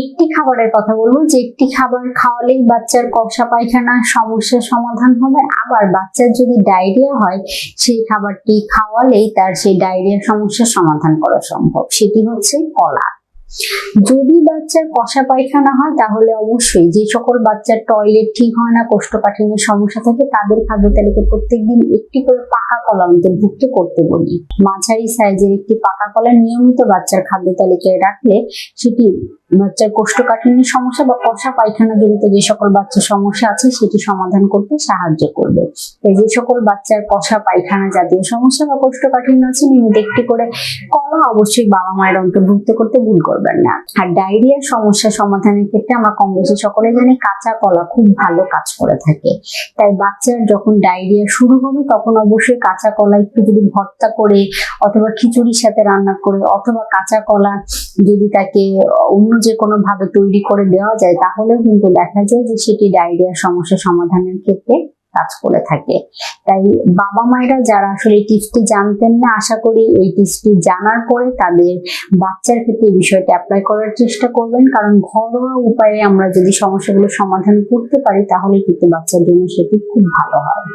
একটি খাবারের কথা বলব, যে একটি খাবার খাওয়ালেই বাচ্চার কষা পায়খানা সমস্যার সমাধান হবে। আবার বাচ্চার যদি ডায়রিয়া হয়, সেই খাবারটি খাওয়ালেই তার সেই ডায়রিয়ার সমস্যার সমাধান করা সম্ভব। সেটি হচ্ছে কলা। যদি বাচ্চার কষা পায়খানা হয়, তাহলে অবশ্যই যে সকল বাচ্চার টয়লেট ঠিক হয় না, কোষ্ঠকাঠিন্যের সমস্যা থাকে, তাদের খাদ্য তালিকা প্রত্যেকদিন একটি করে পাকা কলা অন্তর্ভুক্ত করতে বলি। মাঝারি সাইজের একটি পাকা কলা নিয়মিত বাচ্চার খাদ্য তালিকায় রাখলে সেটি বাচ্চার কোষ্ঠকাঠিন্যের সমস্যা বা কষা পায়খানা জনিত যে সকল বাচ্চার সমস্যা আছে, সেটি সমাধান করতে সাহায্য করবে। তাই যে সকল বাচ্চার কষা পায়খানা জাতীয় সমস্যা বা কোষ্ঠকাঠিন্য আছে, নিয়মিত একটি করে কলা অবশ্যই বাবা মায়ের অন্তর্ভুক্ত করতে ভুল করবেন না। আর ডায়রিয়ার সমস্যা সমাধানের ক্ষেত্রে আমরা কম বেশি সকলে জানি কাঁচা কলা খুব ভালো কাজ করে থাকে। তাই বাচ্চার যখন ডায়রিয়া শুরু হবে, তখন অবশ্যই কাঁচা কলা একটু যদি ভর্তা করে, অথবা খিচুড়ির সাথে রান্না করে, অথবা কাঁচা কলা যদি তাকে অন্য যে কোনো ভাবে তৈরি করে দেওয়া যায়, তাহলেও কিন্তু দেখা যায় যে সেটি ডায়রিয়ার সমস্যা সমাধানের ক্ষেত্রে কাজ করে থাকে। তাই বাবা মায়েরা যারা আসলে টিপসটি জানতেন না, আশা করি এই টিপসটি জানার পরে তাদের বাচ্চার ক্ষেত্রে এই বিষয়টি অ্যাপ্লাই করার চেষ্টা করবেন। কারণ ঘরোয়া উপায়ে আমরা যদি সমস্যাগুলো সমাধান করতে পারি, তাহলে কিন্তু বাচ্চার জন্য সেটি খুব ভালো হয়।